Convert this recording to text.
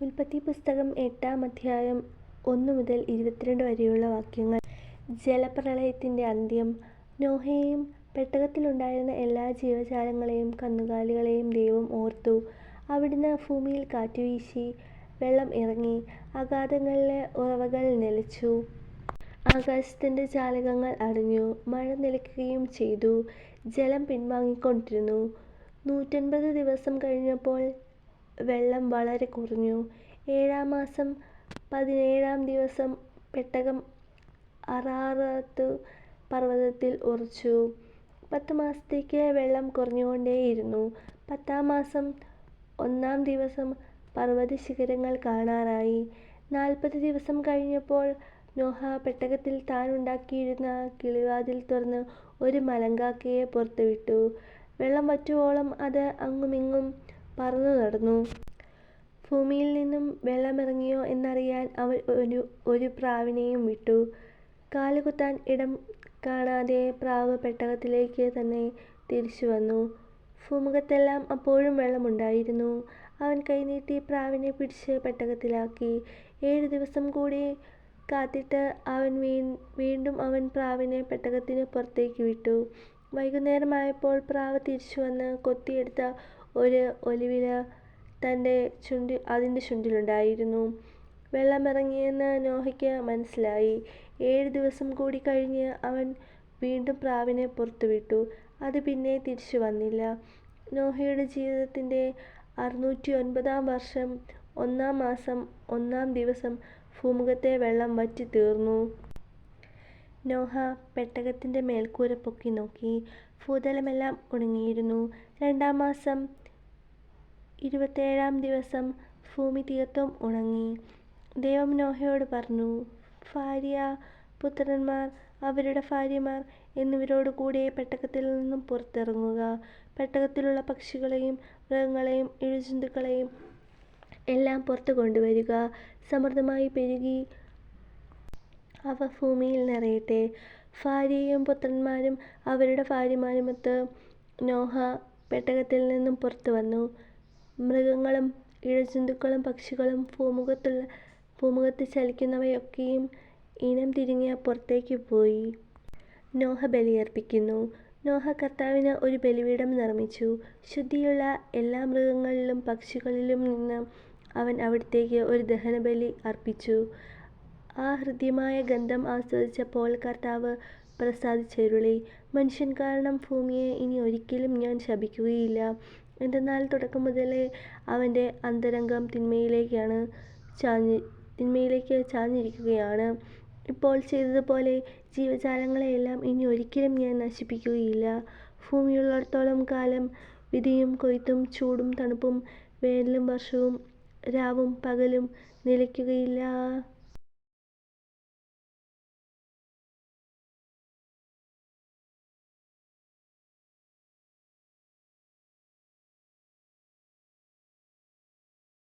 ഉൽപ്പത്തി പുസ്തകം എട്ടാം അധ്യായം ഒന്ന് മുതൽ ഇരുപത്തിരണ്ട് വരെയുള്ള വാക്യങ്ങൾ. ജലപ്രളയത്തിന്റെ അന്ത്യം. നോഹയെയും പെട്ടകത്തിലുണ്ടായിരുന്ന എല്ലാ ജീവജാലങ്ങളെയും കന്നുകാലികളെയും ദൈവം ഓർത്തു. അവിടുന്ന് ഭൂമിയിൽ കാറ്റുവീശി വെള്ളം ഇറങ്ങി, അഗാധങ്ങളിലെ ഉറവകൾ നിലച്ചു. ആകാശത്തിന്റെ ചാലകങ്ങൾ അടഞ്ഞു, മഴ നിലയ്ക്കുകയും ചെയ്തു. ജലം പിൻവാങ്ങിക്കൊണ്ടിരുന്നു. നൂറ്റൻപത് ദിവസം കഴിഞ്ഞപ്പോൾ വെള്ളം വളരെ കുറഞ്ഞു. ഏഴാം മാസം പതിനേഴാം ദിവസം പെട്ടകം അറാറാത്ത് പർവതത്തിൽ ഉറച്ചു. പത്ത് മാസത്തേക്ക് വെള്ളം കുറഞ്ഞുകൊണ്ടേയിരുന്നു. പത്താം മാസം ഒന്നാം ദിവസം പർവത ശിഖരങ്ങൾ കാണാറായി. നാൽപ്പത് ദിവസം കഴിഞ്ഞപ്പോൾ നോഹ പെട്ടകത്തിൽ താൻ ഉണ്ടാക്കിയിരുന്ന കിളിവാതിൽ തുറന്ന് ഒരു മലങ്കാക്കയെ പുറത്തുവിട്ടു വെള്ളം വറ്റുവോളം അത് അങ്ങുമിങ്ങും പറന്നുനടന്നു. ഭൂമിയിൽ നിന്നും വെള്ളമിറങ്ങിയോ എന്നറിയാൻ അവൻ ഒരു ഒരു പ്രാവിനെയും വിട്ടു. കാലുകുത്താൻ ഇടം കാണാതെ പ്രാവ് പെട്ടകത്തിലേക്ക് തന്നെ തിരിച്ചു വന്നു ഭൂമുഖത്തെല്ലാം അപ്പോഴും വെള്ളമുണ്ടായിരുന്നു. അവൻ കൈനീട്ടി പ്രാവിനെ പിടിച്ച് പെട്ടകത്തിലാക്കി. ഏഴ് ദിവസം കൂടി കാത്തിട്ട് അവൻ വീണ്ടും അവൻ പ്രാവിനെ പെട്ടകത്തിന് പുറത്തേക്ക് വിട്ടു. വൈകുന്നേരമായപ്പോൾ പ്രാവ് തിരിച്ചു വന്ന് കൊത്തിയെടുത്ത ഒരു ഒലിവില അതിന്റെ ചുണ്ടിലുണ്ടായിരുന്നു. വെള്ളമിറങ്ങിയെന്ന് നോഹയ്ക്ക് മനസ്സിലായി. ഏഴ് ദിവസം കൂടി കഴിഞ്ഞ് അവൻ വീണ്ടും പ്രാവിനെ പുറത്തുവിട്ടു. അത് പിന്നെ തിരിച്ചു വന്നില്ല നോഹയുടെ ജീവിതത്തിന്റെ അറുന്നൂറ്റി ഒൻപതാം വർഷം ഒന്നാം മാസം ഒന്നാം ദിവസം ഭൂമുഖത്തെ വെള്ളം വറ്റിത്തീർന്നു. നോഹ പെട്ടകത്തിന്റെ മേൽക്കൂര പൊക്കി നോക്കി ഭൂതലമെല്ലാം ഉണങ്ങിയിരുന്നു. രണ്ടാം മാസം ഇരുപത്തേഴാം ദിവസം ഭൂമി തീർത്തും ഉണങ്ങി. ദൈവം നോഹയോട് പറഞ്ഞു, ഭാര്യ, പുത്രന്മാർ, അവരുടെ ഭാര്യമാർ എന്നിവരോട് കൂടെ പെട്ടകത്തിൽ നിന്നും പുറത്തിറങ്ങുക. പെട്ടകത്തിലുള്ള പക്ഷികളെയും മൃഗങ്ങളെയും ഇഴജന്തുക്കളെയും എല്ലാം പുറത്തു കൊണ്ടുവരിക സമൃദ്ധമായി പെരുകി അവ ഭൂമിയിൽ നിറയട്ടെ. ഭാര്യയും പുത്രന്മാരും അവരുടെ ഭാര്യമാരുമൊത്ത് നോഹ പെട്ടകത്തിൽ നിന്നും പുറത്തു വന്നു മൃഗങ്ങളും ഇഴജന്തുക്കളും പക്ഷികളും ഭൂമുഖത്തുള്ള ഭൂമുഖത്ത് ചലിക്കുന്നവയൊക്കെയും ഇനം തിരിഞ്ഞ് പുറത്തേക്ക് പോയി. നോഹ ബലിയർപ്പിക്കുന്നു. നോഹ കർത്താവിന് ഒരു ബലിപീഠം നിർമ്മിച്ചു. ശുദ്ധിയുള്ള എല്ലാ മൃഗങ്ങളിലും പക്ഷികളിലും നിന്ന് അവൻ അവിടത്തേക്ക് ഒരു ദഹനബലി അർപ്പിച്ചു. ആ ഹൃദ്യമായ ഗന്ധം ആസ്വദിച്ചപ്പോൾ കർത്താവ് പ്രസാദിച്ചരുളി, മനുഷ്യൻ കാരണം ഭൂമിയെ ഇനി ഒരിക്കലും ഞാൻ ശപിക്കുകയില്ല. എന്തെന്നാൽ തുടക്കം മുതലേ അവന്റെ അന്തരംഗം തിന്മയിലേക്കാണ് ചാഞ്ഞ് തിന്മയിലേക്ക് ചാഞ്ഞിരിക്കുകയാണ്. ഇപ്പോൾ ചെയ്തതുപോലെ ജീവജാലങ്ങളെയെല്ലാം ഇനി ഒരിക്കലും ഞാൻ നശിപ്പിക്കുകയില്ല. ഭൂമിയുള്ളിടത്തോളം കാലം വിധിയും കൊയ്ത്തും ചൂടും തണുപ്പും വേനലും വർഷവും രാവും പകലും നിലയ്ക്കുകയില്ല.